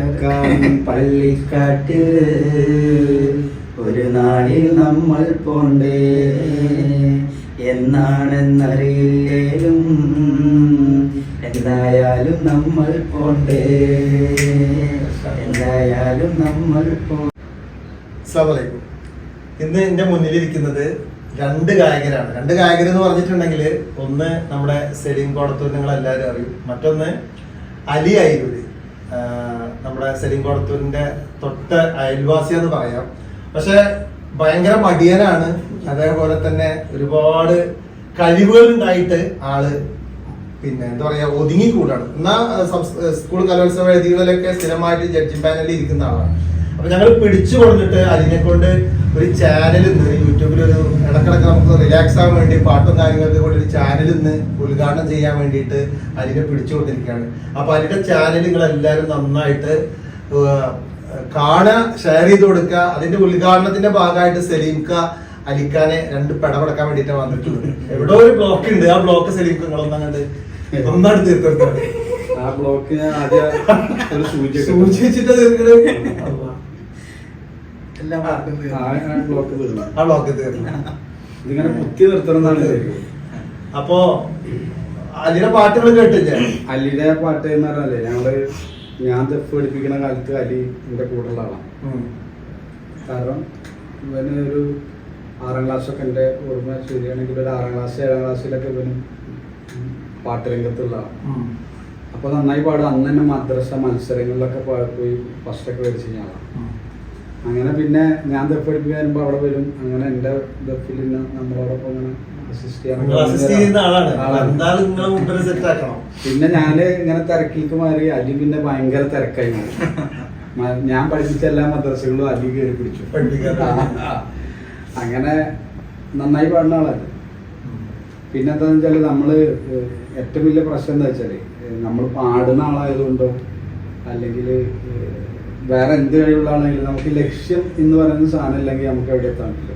മക്കാമിൻ പള്ളിക്കാട്ടിൽ ഒരു നാളിൽ നമ്മൾ പോണ്ടേ? എന്നാണെന്നറിയില്ലേലും എന്തായാലും നമ്മൾ പോണ്ടേ? എന്തായാലും നമ്മൾ പോ അസ്സലാമലൈക്കും. ഇന്ന് എന്റെ മുന്നിലിരിക്കുന്നത് രണ്ട് ഗായകരാണ്. രണ്ട് ഗായകർ എന്ന് പറഞ്ഞിട്ടുണ്ടെങ്കിൽ ഒന്ന് നമ്മുടെ സെലീം കോടത്തൂർ നിങ്ങൾ എല്ലാവരും അറിയും. മറ്റൊന്ന് അലി ആഹ് നമ്മുടെ സെലീം കൊടത്തൂരിന്റെ തൊട്ട് അയൽവാസി എന്ന് പറയാം. പക്ഷെ ഭയങ്കര മടിയനാണ്. അതേപോലെ തന്നെ ഒരുപാട് കഴിവുകൾ ഉണ്ടായിട്ട് ആൾ പിന്നെ എന്താ പറയാ ഒതുങ്ങിക്കൂടാണ് എന്നാ സ്കൂൾ കലോത്സവ വേദികളിലൊക്കെ സ്ഥിരമായിട്ട് ജഡ്ജിങ് പാനലിൽ ഇരിക്കുന്ന ആളാണ്. അപ്പൊ ഞങ്ങൾ പിടിച്ചു കൊടുത്തിട്ട് അതിനെ കൊണ്ട് ഒരു ചാനൽ ഇന്ന് യൂട്യൂബിൽ ഒരു ഇടക്കിടക്ക് നമുക്ക് റിലാക്സ് ആവാൻ വേണ്ടി പാട്ടും കാര്യങ്ങളൊക്കെ കൊണ്ട് ഒരു ചാനൽ ഇന്ന് ഉദ്ഘാടനം ചെയ്യാൻ വേണ്ടിയിട്ട് അതിനെ പിടിച്ചു കൊടുത്തിരിക്കുകയാണ്. അപ്പൊ അതിന്റെ ചാനൽ നിങ്ങൾ എല്ലാവരും നന്നായിട്ട് കാണുക ഷെയർ ചെയ്ത് കൊടുക്കുക. അതിന്റെ ഉദ്ഘാടനത്തിന്റെ ഭാഗമായിട്ട് സലീംക്ക അലിക്കാനെ രണ്ട് പെടപെടക്കാൻ വേണ്ടിയിട്ട് വന്നിട്ടുണ്ട്. എവിടെ ഒരു ബ്ലോക്ക് ഉണ്ട്. ആ ബ്ലോക്ക് സലീംക്ക നിങ്ങളൊന്നങ്ങണ്ട് ഒന്നാണ് തീർത്തെടുത്തത് ആ ബ്ലോക്ക് ആദ്യം സൂചി തീർക്കണത്. എല്ലാം ബ്ലോക്ക് തീർന്നു. ആ ബ്ലോക്ക് തീർന്നു. ഇതിങ്ങനെ കുത്തി നിർത്തണം എന്നാണ് വിചാരിക്കുന്നത്. അപ്പോ അലിയുടെ പാട്ടുകൾ കേട്ടില്ലേ? അലിയുടെ പാട്ട് എന്ന് പറഞ്ഞാലേ ഞങ്ങൾ ഞാൻ തെപ്പ് പഠിപ്പിക്കുന്ന കാലത്ത് അലി എന്റെ കൂടെയുള്ള ആളാണ്. കാരണം ഇവന് ഒരു ആറാം ക്ലാസ്സൊക്കെ എന്റെ ഓർമ്മ ശരിയാണെങ്കിൽ ഒരു ആറാം ക്ലാസ് ഏഴാം ക്ലാസ്സിലൊക്കെ ഇവന് പാട്ട് രംഗത്തുള്ള ആളാണ്. ഉം. അപ്പൊ നന്നായി പാടും. അന്ന് തന്നെ മദ്രസ മത്സരങ്ങളിലൊക്കെ പോയി ഫസ്റ്റൊക്കെ മേടിച്ച് കഴിഞ്ഞാളാണ്. അങ്ങനെ പിന്നെ ഞാൻ ദഫ് പഠിപ്പിക്കാൻ വരുമ്പോൾ അവിടെ വരും. അങ്ങനെ എന്റെ ദഫിൽ നിന്ന് നമ്മളോടൊപ്പം അങ്ങനെ പിന്നെ ഞാൻ ഇങ്ങനെ തിരക്കിലേക്ക് മാറി അലി പിന്നെ ഭയങ്കര തിരക്കായി. ഞാൻ പഠിപ്പിച്ച എല്ലാ മദ്രസകളും അലി കയറി പിടിച്ചു. അങ്ങനെ നന്നായി പാടുന്ന ആളാണ്. പിന്നെ എന്താന്ന് വെച്ചാൽ നമ്മൾ ഏറ്റവും വലിയ പ്രശ്നം എന്താ വെച്ചാൽ നമ്മൾ പാടുന്ന ആളായതുകൊണ്ടോ അല്ലെങ്കിൽ വേറെ എന്ത് കഴിവുള്ള ആളാണെങ്കിലും നമുക്ക് ലക്ഷ്യം എന്ന് പറയുന്ന സാധനം ഇല്ലെങ്കിൽ നമുക്ക് എവിടെ എത്താൻ പറ്റില്ല.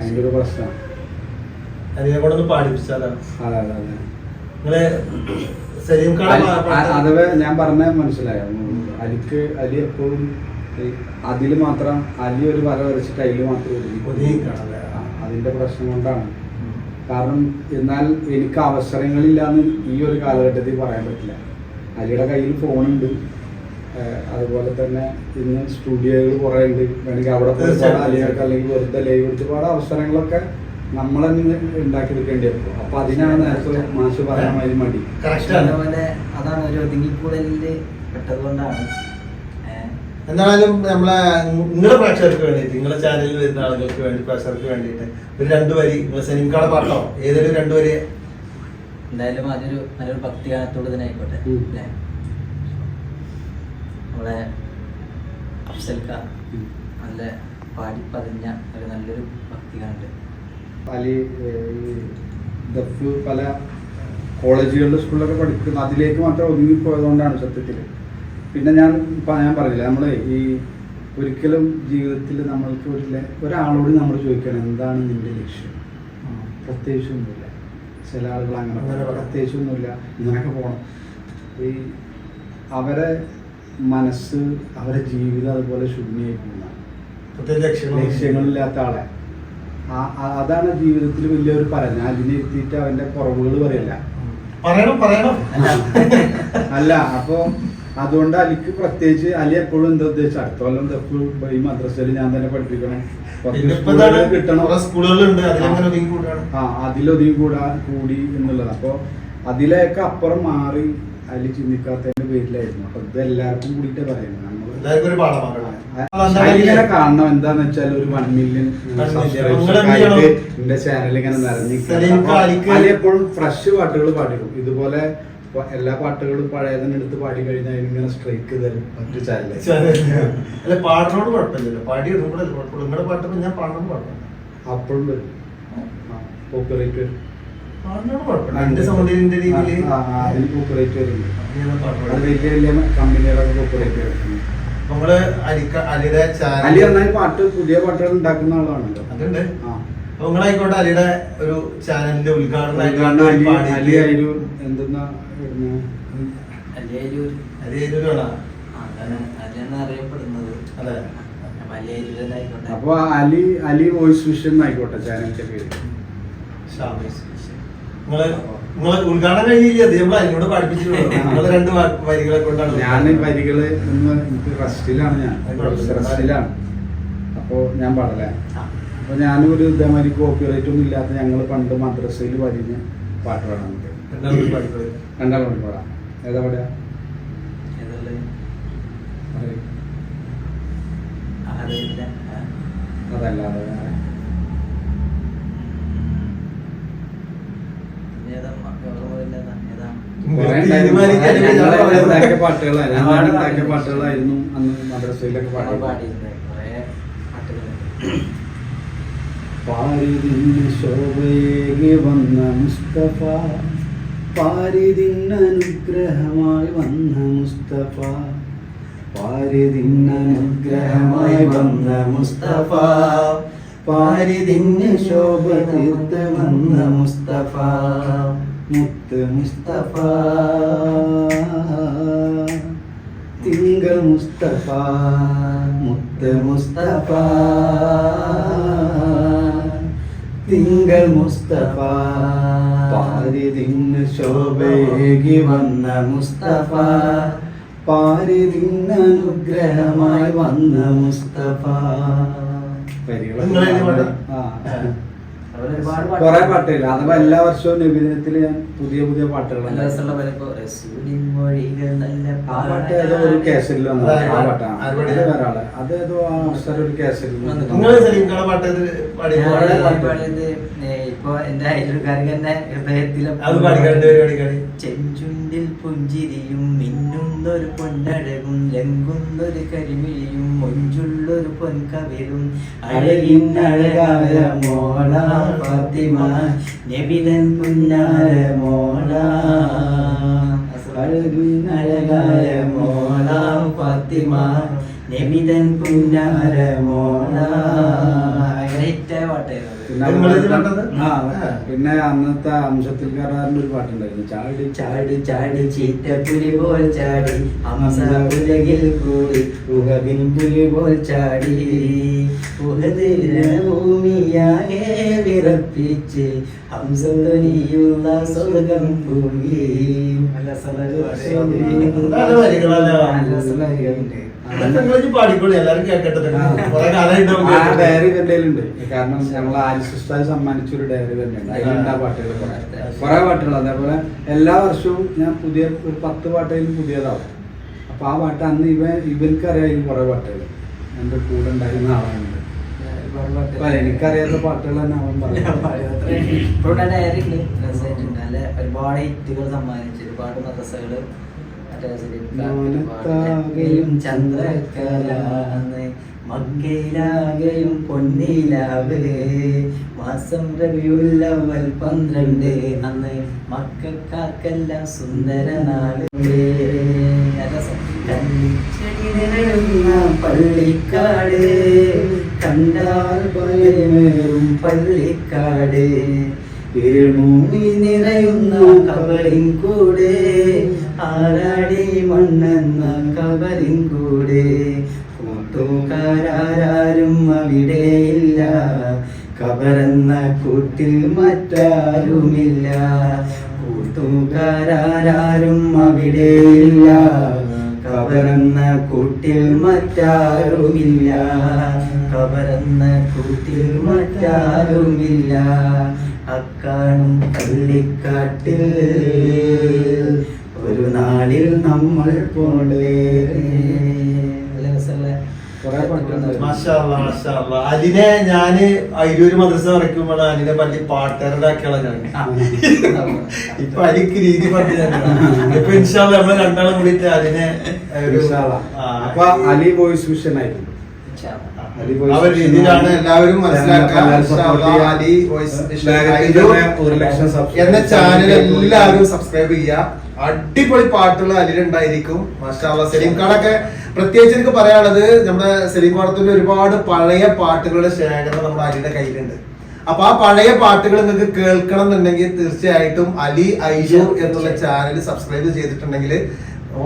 അതിന്റെ ഒരു പ്രശ്നമാണ്. അതിനെ കൂടെ ഒന്ന് പാടിപ്പിച്ചാലാണ് അതെ അതെ അതെ. നിങ്ങൾ സലീം ഖാൻ അ- അ- അഥവാ ഞാൻ പറഞ്ഞ മനസ്സിലായോ? അലിക്ക് അലി എപ്പോഴും അതിൽ മാത്രം അലി ഒരു വര വരച്ചിട്ട് അതിൽ മാത്രം അതിന്റെ പ്രശ്നം കൊണ്ടാണ്. കാരണം എന്നാൽ എനിക്ക് അവസരങ്ങളില്ലാന്ന് ഈ ഒരു കാലഘട്ടത്തിൽ പറയാൻ പറ്റില്ല. അലിയുടെ കയ്യിൽ ഫോണുണ്ട്. അതുപോലെ തന്നെ ഇന്ന് സ്റ്റുഡിയോകൾ കുറേ ഉണ്ട്. വേണമെങ്കിൽ അവിടെ പോയി പാടാം. തീർച്ചയായും. അല്ലെങ്കിൽ വെറുതെ ലൈവ് എടുത്ത് പാടാം. അവസരങ്ങളൊക്കെ നമ്മൾ തന്നെ ഉണ്ടാക്കിയെടുക്കേണ്ടി വരും. അപ്പൊ അതിനാണ് നേരത്തെ മാഷ് പറയാൻ മാതിരി മടി. അതുപോലെ അതാണ് ഒരു ഒതുങ്ങിക്കൂടലിൽ പെട്ടതുകൊണ്ടാണ് എന്തായാലും നമ്മളെ നിങ്ങളുടെ പ്രേക്ഷകർക്ക് വേണ്ടിയിട്ട് നിങ്ങളുടെ ചാനലിൽ വരുന്ന ആളുകൾക്ക് വേണ്ടി പ്രേക്ഷകർക്ക് വേണ്ടിയിട്ട് ഒരു രണ്ടു വരി സിനിമകളെ പാട്ടോ? ഏതൊരു രണ്ടു വരി? എന്തായാലും അതൊരു നല്ലൊരു ഭക്തിഗാനത്തോട് തന്നെ ആയിക്കോട്ടെ നമ്മളെ അഫ്സൽക്ക നല്ല പാടി പതിഞ്ഞ ഒരു നല്ലൊരു ഭക്തികാണ്ട് അലി ദഫ് പല കോളേജുകളിലും സ്കൂളിലൊക്കെ പഠിക്കുന്നു അതിലേക്ക് മാത്രം ഒതുങ്ങിപ്പോയതുകൊണ്ടാണ് സത്യത്തിൽ പിന്നെ ഞാൻ ഞാൻ പറഞ്ഞില്ല നമ്മൾ ഈ ഒരിക്കലും ജീവിതത്തിൽ നമ്മൾക്ക് ഒരു ഒരാളോട് നമ്മൾ ചോദിക്കണം എന്താണ് നിന്റെ ലക്ഷ്യം? പ്രത്യേകിച്ചൊന്നുമില്ല. ചില ആളുകൾ അങ്ങനെ. പ്രത്യേകിച്ചൊന്നുമില്ല ഇങ്ങനെയൊക്കെ പോകണം ഈ അവരെ മനസ്സ് അവരെ ജീവിതം അതുപോലെ ശൂന്യമായി പോകുന്നതാണ് ലക്ഷ്യങ്ങളില്ലാത്ത ആളെ. അതാണ് ജീവിതത്തിൽ വലിയൊരു പറഞ്ഞ അതിനെ എത്തിയിട്ട് അവന്റെ കുറവുകൾ പറയല്ല. പറയണം പറയണം. അല്ല. അപ്പൊ അതുകൊണ്ട് അലിക്ക് പ്രത്യേകിച്ച് അലി എപ്പോഴും എന്താ ഉദ്ദേശിച്ചു? അടുത്ത കൊല്ലം ദഫ് ഈ മദ്രസയിൽ ഞാൻ തന്നെ പഠിപ്പിക്കണം? കിട്ടണം. ആ. അതിലൊതുങ്ങി കൂടാ കൂടി എന്നുള്ളത്. അപ്പൊ അതിലേക്ക് അപ്പുറം മാറി അലി ചിന്തിക്കാത്തതിന്റെ പേരിലായിരുന്നു. അപ്പൊ ഇത് എല്ലാവർക്കും കൂടിയിട്ടേ പറയുന്നത്. എല്ലാവർക്കും ഒരു പാഠമാക്കണം ഇങ്ങനെ കാണണം എന്താന്ന് വെച്ചാൽ ഒരു വൺ മില്യൺ? എന്റെ ചാനൽ ഇങ്ങനെ കാലിക്ക് എപ്പോഴും ഫ്രഷ് പാട്ടുകൾ പാടിക്കും ഇതുപോലെ എല്ലാ പാട്ടുകളും പഴയതിനെ എടുത്ത് പാടി കഴിഞ്ഞാൽ ഇങ്ങനെ സ്ട്രൈക്ക് തരും മറ്റു ചാനലിൽ പാടിനോട് കുഴപ്പമില്ലല്ലോ. പാടി ഇടുമ്പോഴല്ലേ കുഴപ്പമില്ല നിങ്ങളുടെ പാട്ട് ഞാൻ പാടണം കുഴപ്പമില്ല. അപ്പോഴും വരും. കോപ്പറേറ്റ് വരും. സൗന്ദര്യന്റെ രീതിയിൽ ആ, ആ, അതിന് കോപ്പറേറ്റ് വരുന്നുണ്ട് ഞാൻ അത് പാടുന്നത് വലിയ വലിയ കമ്പനികളൊക്കെ കോപ്പറേറ്റ് വരും നമ്മൾ അലിക്ക അലിയുടെ അലി നന്നായി പാട്ട് പുതിയ പാട്ടുകൾ ഉണ്ടാക്കുന്ന ആളാണല്ലോ. അതുണ്ട്. അപ്പൊ നിങ്ങളായിക്കോട്ടെ അലിയുടെ ഒരു ചാനലിന്റെ ഉദ്ഘാടനം അലി അലി എന്തെന്നാ അറിയപ്പെടുന്നത്. അതെ. അപ്പൊ അലി അലി വോയിസ് വിഷൻ ആയിക്കോട്ടെ ചാനലിന്റെ പേര്. ഷാമീസ്. നിങ്ങൾ നിങ്ങളെ ഉദ്ഘാടനം കഴിഞ്ഞില്ല? അത് നമ്മൾ അതിനോട് പഠിപ്പിച്ചിട്ടുള്ളൂ. നിങ്ങൾ രണ്ട് വരികളെ കൊണ്ടാണ് ഞാൻ വരികൾ എനിക്ക് റെസ്റ്റിലാണ് ഞാൻ. റസ്റ്റിലാണ് കുഴപ്പമില്ല. റെസ്റ്റിലാണ്. അപ്പോ ഞാൻ പാടല്ലേ? അപ്പോൾ അപ്പൊ ഞാനും ഒരു ഇതേമാതിരി കോപ്പി റൈറ്റ് ഒന്നും ഇല്ലാത്ത ഞങ്ങൾ പണ്ട് മദ്രസയിൽ വരിഞ്ഞ് പാട്ട് പാടാൻ രണ്ടാം പാട്ട് പാടാം. ഏതാ പാടുക? ഏതുള്ളത്? പറയ്. അറിയില്ല ആ. അതല്ല അത് വേറെ. ഏതാ മ- ഓർമ്മയില്ലാത്ത ഏതാ? കുറേ നിങ്ങൾ ഉണ്ടായിരുന്നു. തീരുമാനിക്കാൻ ഞങ്ങൾ ഞാൻ ഉണ്ടാക്കിയ പാട്ടുകളായിരുന്നു. അന്ന് മദ്രസയിലൊക്കെ. പാരിതിന് ശോഭയേകി വന്ന മുസ്തഫ പാരിതിന് അനുഗ്രഹമായി വന്ന മുസ്തഫ പാരിതിന് അനുഗ്രഹമായി വന്ന മുസ്തഫ പാരിതിന് ശോഭ തീർത്ത് വന്ന മുസ്തഫ. മുത്ത് മുസ്തഫ. തിങ്കൾ മുസ്തഫ. മുത്ത് മുസ്തഫ. തിങ്കൾ മുസ്തഫ. പാരിതിന്ന് ശോഭയേകി വന്ന മുസ്തഫ. പാരിതിന്ന് അനുഗ്രഹമായി വന്ന മുസ്തഫ. നിങ്ങൾ കുറെ പാട്ടില്ല അഥവാ എല്ലാ വർഷവും നബിദിനത്തിൽ ഞാൻ പുതിയ പുതിയ പാട്ടുകൾ നല്ല രസമുള്ള പോലെ ഇപ്പൊ റസൂലിൻ മൊഴികൾ നല്ല ആ പാട്ട് ഏതോ ഒരു കേസരിൽ വന്ന. ആ പാട്ടാണ്. ആര് അത് പാടിയത്? വേറെ ആൾ അത് ഏതോ ആ അവസരം ഒരു കേസരിൽ ഇപ്പൊ എന്റെ അയൽക്കാർക്ക് തന്നെ ഹൃദയത്തിലെ പുഞ്ചിരിയും മിന്നുന്നൊരു പൊന്നടകും ലങ്കുന്നൊരു കരിമിഴിയും മൊഞ്ചുള്ളൊരു പൊൻകവിലും അഴകിന്നഴകായ മോള ഫാത്തിമ, നബിതൻ പുന്നാര മോള അഴകിന്നഴകായ മോള ഫാത്തിമ, നബിതൻ പിന്നെ അന്നത്തെ അംശത്തിൽ കയറാറിന്റെ ഒരു പാട്ടുണ്ടായിരുന്നു. ചാടി ചാടി ചാടി ചീറ്റപ്പുലി പോൽ ചാടി അമസിൽ കൂടി ഉഹവിൻ പുലി പോൽ ചാടി. ഉഹദിലെ ഭൂമിയാകെ വിറപ്പിച്ച് ഹംസത്തൊലിയുള്ള സ്വർഗം പോയി നല്ല നല്ല വരികളല്ലേ? ഡയറി കാരണം ഞങ്ങൾ ആലിസിസ്റ്റായി സമ്മാനിച്ച ഒരു ഡയറി അതിലുണ്ട് ആ പാട്ടുകൾ കുറെ. പാട്ടുകൾ അതേപോലെ എല്ലാ വർഷവും ഞാൻ പുതിയ ഒരു പത്ത് പാട്ടുകളും പുതിയതാവും. അപ്പൊ ആ പാട്ട് അന്ന് ഇവ ഇവർക്ക് അറിയാം കുറെ പാട്ടുകൾ എന്റെ കൂടെ ഉണ്ടായിരുന്ന ആളാണ്. എനിക്കറിയാത്ത പാട്ടുകൾ തന്നെ അവൻ പറയും ഡയറി ഉണ്ട് ഒരുപാട് ഹിറ്റുകൾ സമ്മാനിച്ചു ഒരുപാട് മദ്രസകൾ മാനത്താകെയും ചന്ദ്രക്കലാന്ന് മങ്കയിലാകെയും പൊന്നിലാവ്. മാസം രവിയുള്ളവൽ പന്ത്രണ്ട് അന്ന് മക്കൾക്കാർക്കെല്ലാം സുന്ദര നാൾ നിറയുന്ന പള്ളിക്കാട് കണ്ടാൽ ഭയമേറും പള്ളിക്കാട്. ഏഴ്മൂമി നിറയുന്ന കവളിൻ കൂടെ ആരാടി മണ്ണെന്ന കബറിൻ കൂടെ? കൂട്ടുകാരാരും അവിടെയില്ല കബറെന്ന കൂട്ടിൽ മറ്റാരുമില്ല. കൂട്ടുകാരാരും അവിടെയില്ല കബറെന്ന കൂട്ടിൽ മറ്റാരുമില്ല. കബറെന്ന കൂട്ടിൽ മറ്റാരുമില്ല. അക്കാണും പള്ളിക്കാട്ടിൽ. ഒരു നാളിൽ നമ്മൾ അതിനെ ഞാൻ അയിരൂര് മദ്രസ വരയ്ക്കുമ്പോൾ അതിനെ പറ്റി പാട്ടുകാരുടെ ആക്കിയുള്ള ഞാൻ. ഇപ്പൊ അലിക്ക് രീതി പറഞ്ഞു ഇപ്പൊ ഇൻഷാല്ല നമ്മൾ രണ്ടാളും കൂടിയിട്ട് അതിനെ അപ്പൊ അലി വോയിസ് മിഷൻ ആയിരുന്നു ആണ്. എല്ലാവരും മനസ്സിലാക്കുക എന്ന ചാനൽ ചാനൽ എല്ലാവരും സബ്സ്ക്രൈബ് ചെയ്യുക. അടിപൊളി പാട്ടുകൾ അതിലുണ്ടായിരിക്കും മാഷാള്ള സലീം ഖാനൊക്കെ പ്രത്യേകിച്ച് എനിക്ക് പറയാനുള്ളത് നമ്മുടെ സലീം ഖാനത്തിന്റെ ഒരുപാട് പഴയ പാട്ടുകളുടെ ശേഖരം നമ്മുടെ അലിയുടെ കയ്യിലുണ്ട്. അപ്പൊ ആ പഴയ പാട്ടുകൾ നിങ്ങൾക്ക് കേൾക്കണം എന്നുണ്ടെങ്കിൽ തീർച്ചയായിട്ടും അലി ഐജു എന്നുള്ള ചാനൽ സബ്സ്ക്രൈബ് ചെയ്തിട്ടുണ്ടെങ്കിൽ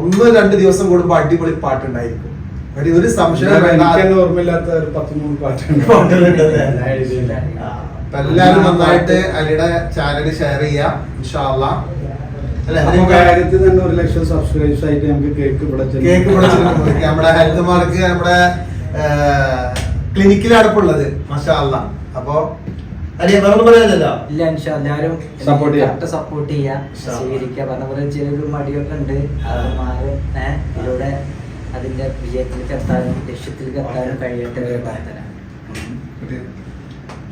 ഒന്ന് രണ്ട് ദിവസം കൂടുമ്പോൾ അടിപൊളി പാട്ടുണ്ടായിരിക്കും. ഒരു ഒരു സംശയം വേണ്ട. ഓർമ്മയില്ലാത്ത ഒരു പത്തിമൂന്ന് പാട്ടുണ്ട് എല്ലാരും നന്നായിട്ട് അലിയുടെ ചാനൽ ഷെയർ ചെയ്യാം ഇൻഷാല്ല തന്നെ ഒരു ലക്ഷം സബ്സ്ക്രൈബേഴ്സ് ആയിട്ട് നമുക്ക് കേക്ക് ഇവിടെ കേക്ക്. നമ്മുടെ ഹെൽത്ത് മാർക്ക് നമ്മുടെ ക്ലിനിക്കിൽ അടപ്പുള്ളത് മഷാല്ല അപ്പോ ഇല്ല ഇൻഷാ എല്ലാവരും Support സപ്പോർട്ട് ചെയ്യാം. സ്വീകരിക്കുക പറഞ്ഞ പോലെ ചെറിയൊരു മടിയൊക്കെ ഉണ്ട്. അത് മാറും ഇതിലൂടെ അതിന്റെ വിജയത്തിലേക്ക് എത്താനും ലക്ഷ്യത്തിലേക്ക് എത്താനും കഴിയട്ടെ ഒരു പ്രാർത്ഥന